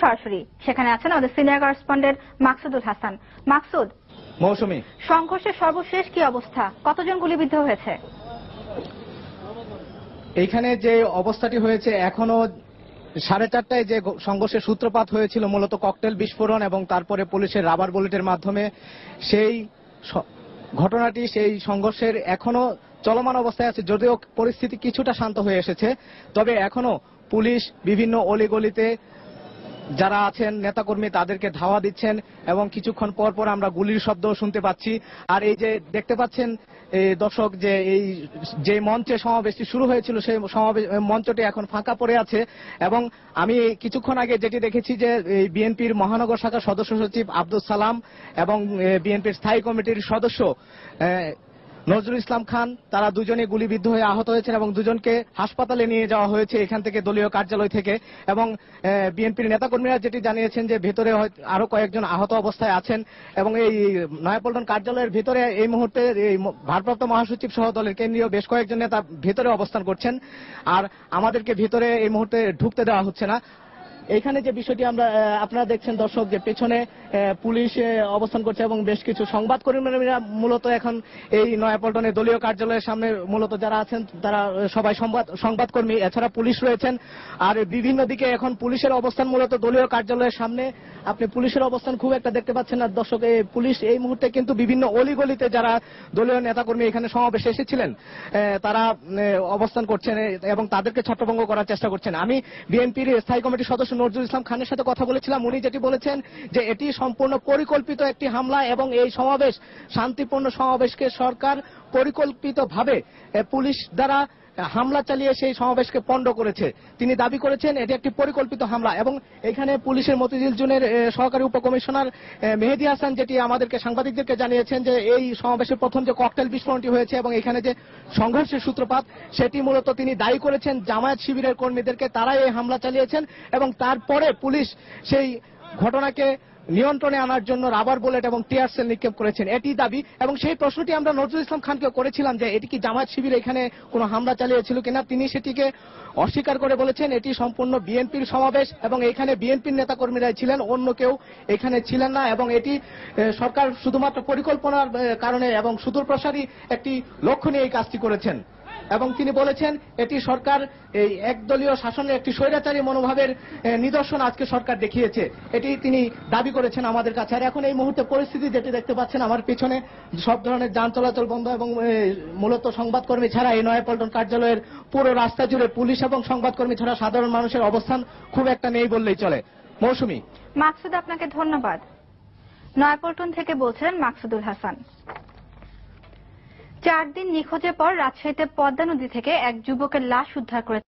সরাসরি। সেখানে আছেন আমাদের সিনিয়র করেসপন্ডেন্ট মাকসুদুল হাসান। মাকসুদ মৌসুমী। সংঘর্ষের সর্বশেষ কি অবস্থা? কতজন গুলিবিদ্ধ হয়েছে? এইখানে যে অবস্থাটি হয়েছে এখনও সাড়ে চারটায় যে সংঘর্ষের সূত্রপাত হয়েছিল মূলত ককটেল বিস্ফোরণ এবং তারপরে পুলিশের রাবার বুলেটের মাধ্যমে সেই ঘটনাটি সেই সংঘর্ষের এখনও চলমান অবস্থায় আছে যদিও পরিস্থিতি কিছুটা শান্ত হয়ে এসেছে। তবে এখনও পুলিশ বিভিন্ন অলিগলিতে যারা আছেন নেতাকর্মী, তাদেরকে ধাওয়া দিচ্ছেন এবং কিছুক্ষণ পর পর আমরা গুলির শব্দ শুনতে পাচ্ছি। আর এই যে দেখতে পাচ্ছেন দর্শক, যে এই, যে মঞ্চে সমাবেশটি শুরু হয়েছিল, সেই সমাবেশ মঞ্চটি এখন ফাঁকা পড়ে আছে। এবং আমি কিছুক্ষণ আগে যেটি দেখেছি যে এই বিএনপির মহানগর শাখার সদস্য সচিব আব্দুল সালাম এবং বিএনপির স্থায়ী কমিটির সদস্য নজরুল ইসলাম খান, তারা দুজনে গুলিবিদ্ধ হয়ে আহত হয়েছেন এবং দুজনকে হাসপাতালে নিয়ে যাওয়া হয়েছে এখান থেকে দলীয় কার্যালয় থেকে। এবং বিএনপির নেতাকর্মীরা যেটি জানিয়েছেন যে ভেতরে আরও কয়েকজন আহত অবস্থায় আছেন এবং এই নয়াপল্টন কার্যালয়ের ভেতরে এই মুহূর্তে এই ভারপ্রাপ্ত মহাসচিব সহ দলের কেন্দ্রীয় বেশ কয়েকজন নেতা ভেতরে অবস্থান করছেন। আর আমাদেরকে ভিতরে এই মুহূর্তে ঢুকতে দেওয়া হচ্ছে না। এখানে যে বিষয়টি আমরা আপনারা দেখছেন দর্শক, যে পেছনে পুলিশ অবস্থান করছে এবং বেশ কিছু সংবাদকর্মীরা মূলত এখন এই নয়াপল্টনের দলীয় কার্যালয়ের সামনে মূলত যারা আছেন, তারা সবাই সংবাদ সংবাদকর্মী এছাড়া পুলিশ রয়েছেন। আর বিভিন্ন দিকে এখন পুলিশের অবস্থান মূলত দলীয় কার্যালয়ের সামনে। আপনি পুলিশের অবস্থান খুব একটা দেখতে পাচ্ছেন না। দর্শক পুলিশ এই মুহূর্তে কিন্তু বিভিন্ন অলিগলিতে যারা দলীয় নেতাকর্মী এখানে সমাবেশে এসেছিলেন তারা অবস্থান করছেন এবং তাদেরকে ছত্রভঙ্গ করার চেষ্টা করছেন। আমি বিএনপির স্থায়ী কমিটির সদস্য নজরুল ইসলাম খানের সাথে কথা বলেছিলাম। উনি যেটি বলেছেন যে এটি সম্পূর্ণ পরিকল্পিত একটি হামলা এবং এই সমাবেশ শান্তিপূর্ণ সমাবেশকে সরকার পরিকল্পিতভাবে পুলিশ দ্বারা হামলা চালিয়ে সেই সমাবেশকে পণ্ড করেছে। তিনি দাবি করেছেন, এটি একটি পরিকল্পিত হামলা এবং এখানে পুলিশের মতিঝিল জোনের সহকারী উপকমিশনার মেহেদি হাসান যেটি আমাদেরকে, সাংবাদিকদেরকে জানিয়েছেন যে এই সমাবেশের প্রথম যে ককটেল বিস্ফোরণটি হয়েছে এবং এখানে যে সংঘর্ষের সূত্রপাত, সেটি মূলত তিনি দায়ী করেছেন জামায়াত শিবিরের কর্মীদেরকে। তারাই এই হামলা চালিয়েছেন এবং তারপরে পুলিশ সেই ঘটনাকে নিয়ন্ত্রণে আনার জন্য রাবার বুলেট এবং টিয়ার সেল নিক্ষেপ করেছেন। এটি দাবি এবং সেই প্রশ্নটি আমরা নজরুল ইসলাম খানকে করেছিলাম যে এটি কি জামাত শিবির এখানে কোনো হামলা চালিয়েছিল কিনা। তিনি সেটিকে অস্বীকার করে বলেছেন, এটি সম্পূর্ণ বিএনপির সমাবেশ এবং এখানে বিএনপির নেতাকর্মীরাই ছিলেন, অন্য কেউ এখানে ছিলেন না এবং এটি সরকার শুধুমাত্র পরিকল্পনার কারণে এবং সুদূরপ্রসারী একটি লক্ষ্য নিয়ে এই কাজটি করেছেন। এবং তিনি বলেছেন, এটি সরকার, এই একদলীয় শাসনের একটি স্বৈরাচারী মনোভাবের নিদর্শন আজকে সরকার দেখিয়েছে। এটি তিনি দাবি করেছেন আমাদের কাছে। আর এখন এই মুহূর্তে পরিস্থিতি যেটি দেখতে পাচ্ছেন আমার পিছনে, সব ধরনের যান চলাচল বন্ধ এবং মূলত সংবাদকর্মী ছাড়া এই নয়াপল্টন কার্যালয়ের পুরো রাস্তা জুড়ে পুলিশ এবং সংবাদকর্মী ছাড়া সাধারণ মানুষের অবস্থান খুব একটা নেই বললেই চলে। মৌসুমী। মাকসুদ, আপনাকে ধন্যবাদ। নয়াপল্টন থেকে বলছিলেন মাকসুদুল হাসান। চার দিন নিখোঁজের পর রাজশাহীতে পদ্মা নদী থেকে এক যুবকের লাশ উদ্ধার করেছে।